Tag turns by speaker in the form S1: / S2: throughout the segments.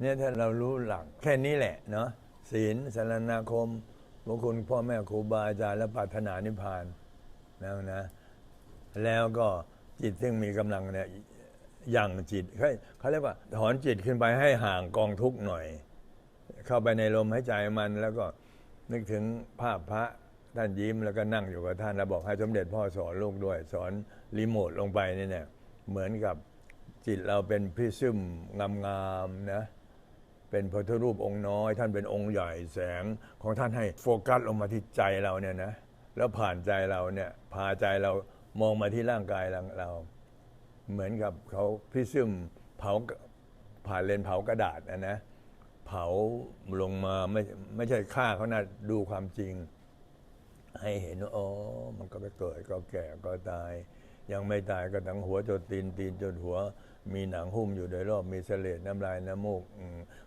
S1: เนี่ยถ้าเรารู้หลักแค่นี้แหละเนาะศีลสารนาคมบุคคลพ่อแม่ครูบาอาจารย์และปรารถนานิพพานนะนะแล้วก็จิตซึ่งมีกำลังเนี่ยยังจิตเขาเขาเรียกว่าถอนจิตขึ้นไปให้ห่างกองทุกข์หน่อย เข้าไปในลมหายใจมันแล้วก็นึกถึงภาพพระท่านยิ้มแล้วก็นั่งอยู่กับท่านแล้วบอกให้สมเด็จพ่อสอนลูกด้วย สอนรีโมทลงไปนี่เนี่ยเหมือนกับจิตเราเป็นพิซึมงามๆนะ เป็นพระพุทธรูปองค์น้อย ท่านเป็นองค์ใหญ่แสงของท่านให้โฟกัสลงมาที่ใจเราเนี่ยนะแล้วผ่านใจเราเนี่ยพาใจเรามองมาที่ร่างกายเรา เหมือนกับเขาพิซึมเผาผ่านเลนเผากระดาษนะนะเผาลงมาไม่ไม่ใช่ฆ่าเขานะดูความจริง ให้เห็นว่าอ๋อมันก็ไปเกิดก็แก่ก็ตาย ยังไม่ตายก็ทั้งหัวจนตีนตีนจนหัว มีหนังหุ้มอยู่โดยรอบมีเสลดน้ำลายน้ำมูกอ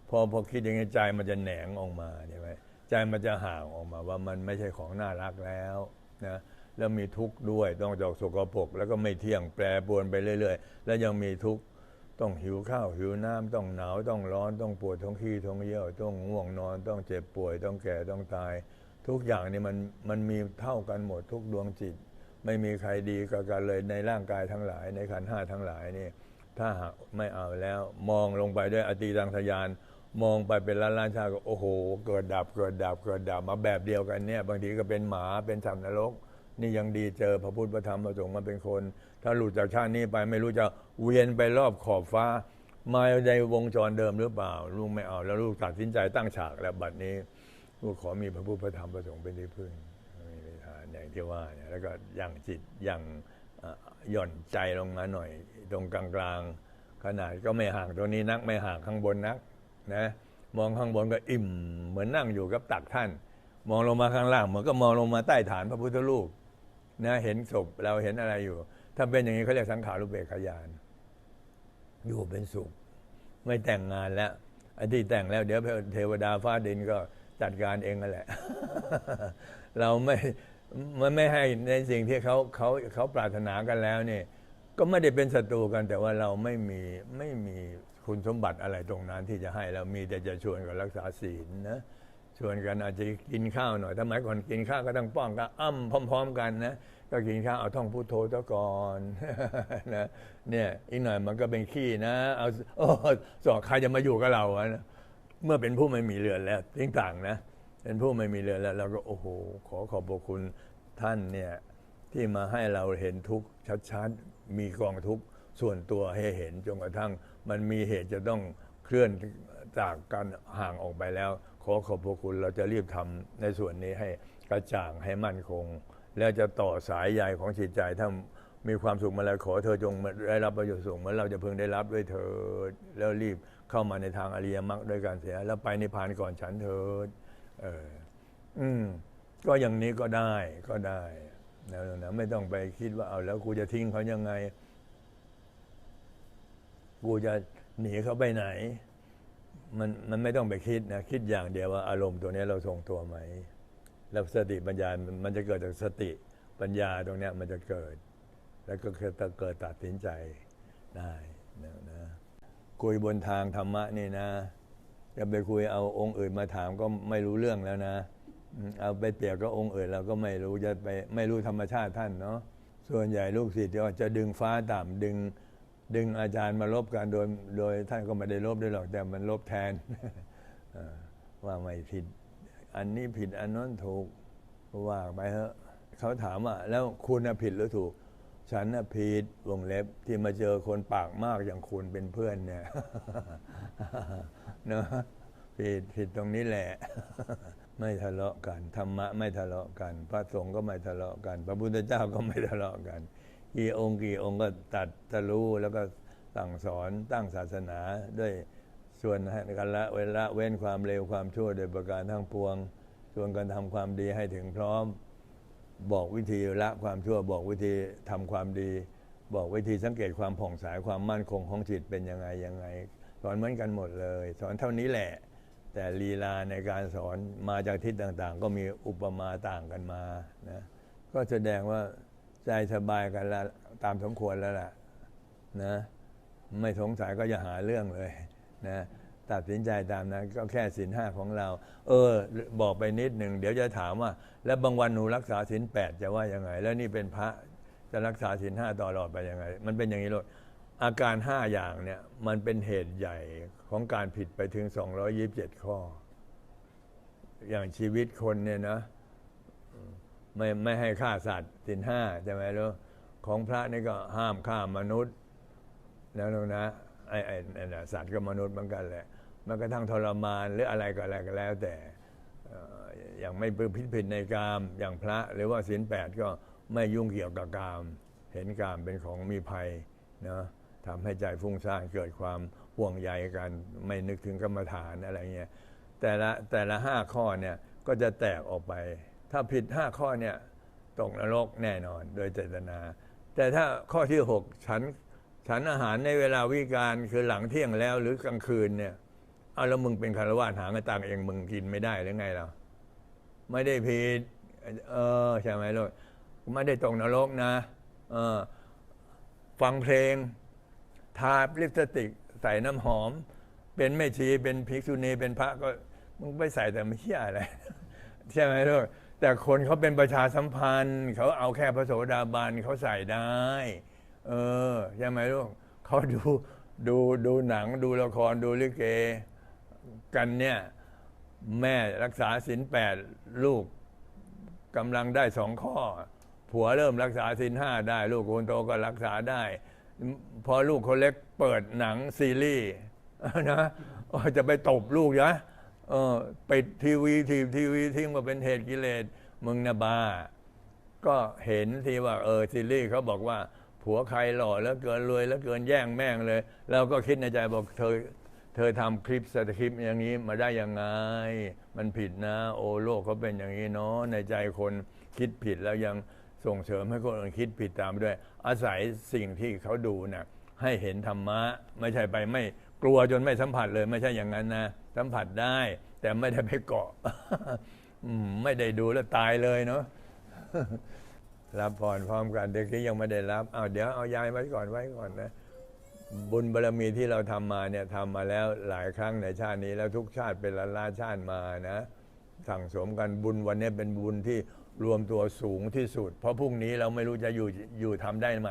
S1: พอพอคิดอย่างนี้ใจมันจะแหนงออกมาใช่ไหมใจมันจะห่างออกมาว่ามันไม่ใช่ของน่ารักแล้วนะแล้วมีทุกข์ด้วยต้องจอกสกปรกแล้วก็ไม่เที่ยงแปรปรวนไปเรื่อย ๆ แล้วยังมีทุกข์ต้องหิวข้าวหิวน้ำต้องหนาวต้องร้อนต้องปวดท้องขี้ท้องเยี่ยวต้องง่วงนอน ต้องเจ็บป่วย ต้องแก่ต้องตาย ทุกอย่างนี่มันมันมีเท่ากันหมดทุกดวงจิต ไม่มีใครดีกับกันเลยในร่างกายทั้งหลายในขันห้าทั้งหลายนี่ ถ้าหากไม่เอาแล้ว มองลงไปด้วยอติตังทยาน มองไปเป็นล้านล้านชาติก็โอ้โห เกิดดับเกิดดับเกิดดับมาแบบเดียวกันเนี่ย บางทีก็เป็นหมาเป็นสัตว์นรก นี่ยังดีเจอพระพุทธพระธรรมพระสงฆ์มาเป็นคน ถ้าหลุดจากชาตินี้ไปไม่รู้จะเวียนไปรอบขอบฟ้า มาในวงจรเดิมหรือเปล่าลูกไม่เอา แล้วลูกตัดสินใจตั้งฉากแล้วบัดนี้ลูกขอมีพระพุทธพระธรรมพระสงฆ์เป็นที่พึ่งมีทางอย่างที่ว่าเนี่ยแล้วก็ยังจิตยัง หย่อนใจลงมาหน่อย ตรงกลางๆ ขนาดก็ไม่ห่างตรงนี้นักไม่ห่างข้างบนนักนะมองข้างบนก็อิ่ม เหมือนนั่งอยู่กับตักท่าน มองลงมาข้างล่างเหมือนก็มองลงมาใต้ฐานพระพุทธรูปนะเห็นศพเราเห็นอะไรอยู่ ถ้าเป็นอย่างนี้เขาเรียกสังขารุเบกขยาน อยู่เป็นสุข ไม่แต่งงานแล้วไอ้ที่แต่งแล้วเดี๋ยวเทวดาฟ้าดินก็จัดการเองนั่นแหละ เราไม่ มันไม่ให้ในสิ่งที่เขาเขาเขาปรารถนากันแล้วเนี่ยก็ไม่ได้เป็นศัตรูกัน แต่ว่าเราไม่มีไม่มีคุณสมบัติอะไรตรงนั้นที่จะให้เรามีแต่จะชวนกันรักษาศีลนะชวนกันอาจจะกินข้าวหน่อยทำไมยก่อนกินข้าวก็ต้องป้องกันอ้ำพร้อม ๆ กันนะก็กินข้าวเอาท่องพุทโธตะก่อนนะเนี่ยอีกหน่อยมันก็เป็นขี้นะเอาโอ้สอใครจะมาอยู่กับเราอะนะเมื่อเป็นผู้ไม่มีเรือนแล้วทิ้งต่างนะ เป็นผู้ไม่มีเรือแล้วเราก็โอ้โห ขอขอบพระคุณท่านเนี่ยที่มาให้เราเห็นทุกข์ชัดๆ มีกองทุกข์ส่วนตัวให้เห็นจนกระทั่ง มันมีเหตุจะต้องเคลื่อนจากการห่างออกไปแล้ว ขอขอบพระคุณเราจะรีบทำในส่วนนี้ให้กระจ่างให้มั่นคง แล้วจะต่อสายใยของจิตใจถ้ามีความสุขมาแล้วขอเธอจงได้รับประโยชน์สูงเหมือนเราจะพึงได้รับด้วยเถิดแล้วรีบเข้ามาในทางอริยมรรคด้วยการเสีย แล้วไปนิพพานก่อนฉันเถิด เออ อืม ก็อย่างนี้ก็ได้ก็ได้นะนะไม่ต้องไปคิดว่าเอาแล้วกูจะทิ้งเขายังไง กูจะหนีเขาไปไหน มันมันไม่ต้องไปคิดนะ คิดอย่างเดียวว่าอารมณ์ตัวนี้เราทรงตัวไหม แล้วสติปัญญา มันจะเกิดจากสติปัญญาตรงนี้มันจะเกิด แล้วก็จะเกิดตัดสินใจได้นะนะคุยบนทางธรรมะนี่นะ จะไปคุยเอาองค์อื่นมาถามก็ไม่รู้เรื่องแล้วนะ เอาไปเปรียบก็องค์อื่นเราก็ไม่รู้จะไปไม่รู้ธรรมชาติท่านเนาะส่วนใหญ่ลูกศิษย์ก็จะดึงฟ้าต่ำดึงดึงอาจารย์มาลบกันโดยโดยท่านก็ไม่ได้ลบด้วยหรอกแต่มันลบแทนว่าไม่ผิด อันนี้ผิดอันนั้นถูกว่าไปเถอะเขาถามว่าแล้วคุณผิดหรือถูก ฉันนะผิดวงเล็บที่มาเจอคนปากมากอย่างคุณเป็นเพื่อนเนี่ยเนะผิดผิดตรงนี้แหละ ไม่ทะเลาะกันธรรมะไม่ทะเลาะกัน พระสงฆ์ก็ไม่ทะเลาะกัน พระพุทธเจ้าก็ไม่ทะเลาะกันกี่องค์กี่องค์ก็ตัดทะลุแล้วก็สั่งสอนตั้งศาสนาด้วยส่วนให้กันละเวลาเว้นความเลวความชั่วโดยประการทั้งปวงชวนกันทำความดีให้ถึงพร้อม บอกวิธีละความชั่วบอกวิธีทำความดี บอกวิธีสังเกตความผ่องใสความมั่นคงของจิตเป็นยังไงยังไง สอนเหมือนกันหมดเลย สอนเท่านี้แหละ แต่ลีลาในการสอนมาจากทิศต่างๆ ก็มีอุปมาต่างกันมานะก็แสดงว่าใจสบายกันละตามสมควรแล้วล่ะนะไม่สงสัยก็อย่าหาเรื่องเลยนะ ตัดสินใจตามนั้นก็แค่ศีลห้าของเรา เออ บอกไปนิดหนึ่งเดี๋ยวจะถามว่า แล้วบางวันหนูรักษาศีลแปดจะว่ายังไง แล้วนี่เป็นพระจะรักษาศีลห้าตลอดไปยังไง มันเป็นอย่างนี้เลยอาการห้าอย่างเนี่ยมันเป็นเหตุใหญ่ของการผิดไปถึง227ข้อ อย่างชีวิตคนเนี่ยนะไม่ไม่ให้ฆ่าสัตว์สินห้าใช่ไหมลูกของพระนี่ก็ห้ามฆ่ามนุษย์แล้วลูกนะ ไอ้ไอ้ไอ้น่ะสัตว์ก็มนุษย์เหมือนกันแหละมันกระทั่งทรมานหรืออะไรก็อะไรก็แล้ว แต่อย่างไม่พิดผิดในกามอย่างพระ หรือว่าศีลแปดก็ไม่ยุ่งเกี่ยวกับกาม เห็นกามเป็นของมีภัยนะทำให้ใจฟุ้งซ่านเกิดความห่วงใยกันไม่นึกถึงกรรมฐานอะไรเงี้ยแต่ละแต่ละห้าข้อเนี่ยก็จะแตกออกไป ถ้าผิดห้าข้อเนี่ยตกนรกแน่นอนโดยเจตนา แต่ถ้าข้อที่หกฉัน ฉันอาหารในเวลาวิการคือหลังเที่ยงแล้วหรือกลางคืนเนี่ยเอาแล้วมึงเป็นคารวะหางินตังเองมึงกินไม่ได้หรือไงเราไม่ได้ผิดเออใช่ไหมลูกไม่ได้ตกนรกนะเออฟังเพลง ทาลิปสติก ใส่น้ำหอม เป็นแม่ชีเป็นภิกษุณีเป็นพระก็มึงไปใส่แต่ไม่เชี่ยอะไร ใช่ไหมลูกแต่คนเขาเป็นประชาสัมพันธ์ เขาเอาแค่พระโสดาบันเขาใส่ได้ เออใช่ไหมลูกเขาดูดูดูหนังดูละครดูลิเก กันเนี่ย แม่รักษาศีลแปดลูกกำลังได้สองข้อ ผัวเริ่มรักษาศีลห้าได้ ลูกคนโตก็รักษาได้ พอลูกคนเล็กเปิดหนังซีรีส์นะจะไปตบลูกนะเออปิดทีวีทีทีวีทิ้งว่าเป็นเหตุกิเลสมึงนะบ้า ก็เห็นทีว่าเออซีรีส์เขาบอกว่า ผัวใครหล่อแล้วเกินรวยแล้วเกินแย่งแม่งเลย แล้วก็คิดในใจบอกเธอเธอทำคลิปสคริปอย่างนี้มาได้ยังไง มันผิดนะ โอโลกเขาเป็นอย่างนี้เนาะในใจคนคิดผิดแล้วยังส่งเสริมให้คนอื่นคิดผิดตามไปด้วย อาศัยสิ่งที่เขาดูนะ่ะให้เห็นธรรมะ ไม่ใช่ไปไม่กลัวจนไม่สัมผัสเลย ไม่ใช่อย่างนั้นนะ สัมผัสได้ แต่ไม่ได้ไปเกาะไม่ได้ดูแล้วตายเลยเนาะ รับพรพร้อมกันเด็กที่ยังไม่ได้รับเอาเดี๋ยวเอายายไว้ก่อนไว้ก่อนนะบุญบารมีที่เราทำมาเนี่ยทำมาแล้วหลายครั้งในชาตินี้ แล้วทุกชาติเป็นล้านล้านชาติมานะสั่งสมกันบุญวันนี้เป็นบุญที่รวมตัวสูงที่สุด เพราะพรุ่งนี้เราไม่รู้จะอยู่อยู่ทำได้ไหม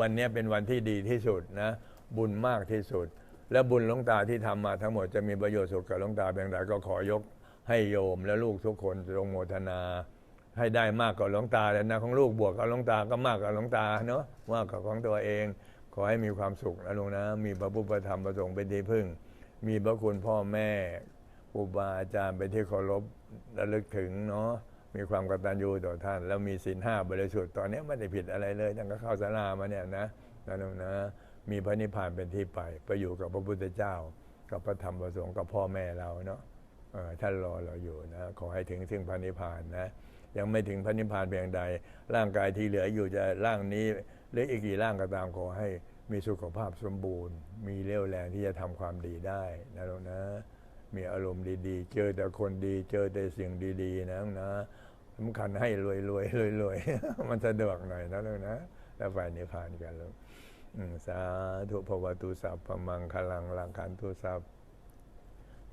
S1: วันนี้เป็นวันที่ดีที่สุดนะ บุญมากที่สุด และบุญลงตาที่ทำมาทั้งหมดจะมีประโยชน์สุขกับลงตาเพียงใดก็ขอยกให้โยมและลูกทุกคนจงโมทนา ให้ได้มากกว่าหลวงตาแล้วนะของลูกบวกกับหลวงตาก็มากกว่าหลวงตาเนาะมากกว่าของตัวเอง ขอให้มีความสุขนะลุงนะ มีพระพุทธธรรมประสงค์เป็นที่พึ่ง มีพระคุณพ่อแม่ครูบาอาจารย์เป็นที่เคารพระลึกถึงเนาะมีความกตัญญูต่อท่าน แล้วมีศีลห้าบริสุทธิ์ตอนนี้ไม่ได้ผิดอะไรเลยตั้งแต่เข้าสารามาเนี่ยนะนะลุงนะ มีพระนิพพานเป็นที่ไปไปอยู่กับพระพุทธเจ้า กับพระธรรมประสงค์กับพ่อแม่เราเนาะท่านรอเราอยู่นะขอให้ถึงซึ่งพระนิพพานนะ ยังไม่ถึงพระนิพพานเพียงใด ร่างกายที่เหลืออยู่จะร่างนี้หรืออีกกี่ร่างก็ตามขอให้มีสุขภาพสมบูรณ์ มีเรี่ยวแรงที่จะทำความดีได้นะลูกนะ มีอารมณ์ดีๆ เจอแต่คนดี เจอแต่สิ่งดีๆ นะนะสำคัญให้รวยๆรวยรวยๆมันสะดวกหน่อยนะลูกนะ แล้วไปนิพพานกันลูกสาธุภวตุสัพพมังคลังลังคันตุสัพ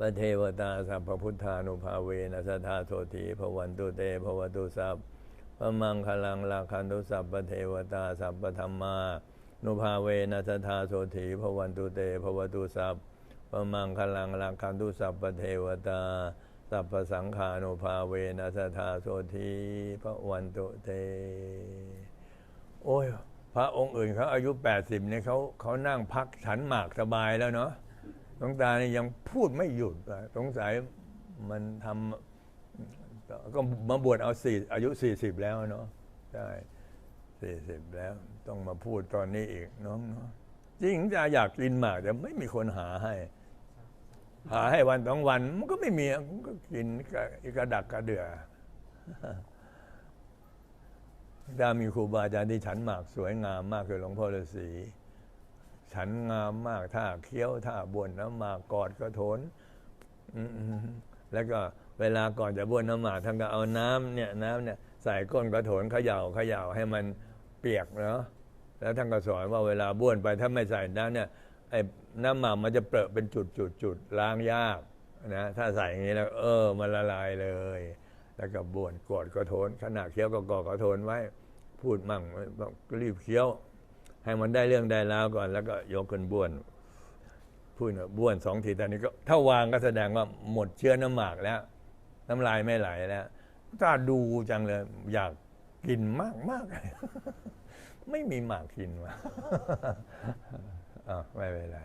S1: พระเทวตาสัพพพุทธานุภาเวนัสธาโสติภวันตุเตภวตุสัพพระมังคลังลาคันตุสัพพเทวตาสัพพธรรมานุภาเวนัสธาโสติภวันตุเตภวตุสัพพระมังคลังลาคันตุสัพพเทวตาสัพพสังขานุภาเวนัสธาโสติภวันตุเต โอ้ยพระองค์อื่นเขาอายุ 80เนี่ยเขาเขานั่งพักฉันหมากสบายแล้วเนาะ หลวงตานี่ยังพูดไม่หยุดสงสัยมันทำก็มาบวชเอาสี่อายุสี่สิบแล้วเนาะใช่สี่สิบแล้ว ต้องมาพูดตอนนี้อีกน้องเนาะจริงจะอยากกินหมากแต่ไม่มีคนหาให้ หาให้วันสองวัน มันก็ไม่มีมันก็กินกระกระดักกระเดือดามีครูบาอาจารย์ที่ฉันหมากสวยงามมากคือหลวงพ่อฤาษี ฉันงามมากท่าเคี้ยวท่าบ้วนน้ำหมากกอดกระโถนอืมแล้วก็เวลาก่อนจะบ้วนน้ำหมากท่านก็เอาน้ำเนี่ยน้ำเนี่ยใส่ก้นกระโถนเขย่าเขย่าให้มันเปียกเนาะแล้วท่านก็สอนว่าเวลาบ้วนไปถ้าไม่ใส่น้ำเนี่ยไอ้น้ำหมักมันจะเปรอะเป็นจุดจุดจุดล้างยากนะถ้าใส่อย่างนี้แล้ว เออมันละลายเลย แล้วก็บ้วนกอดก็โทนขณะเคี้ยวก็กอดก็โทนไว้ พูดมั่งรีบเคี้ยว ให้มันได้เรื่องได้แล้วก่อน แล้วก็ยกขึ้นบ้วนพูดบ้วนสองทีตอนนี้ก็ถ้าวางก็แสดงว่าหมดเชื้อน้ำหมากแล้ว น้ำลายไม่ไหลแล้วถ้าดูจังเลย อยากกินมากมากเลยไม่มีหมากกินว่ะอะไม่เป็นไร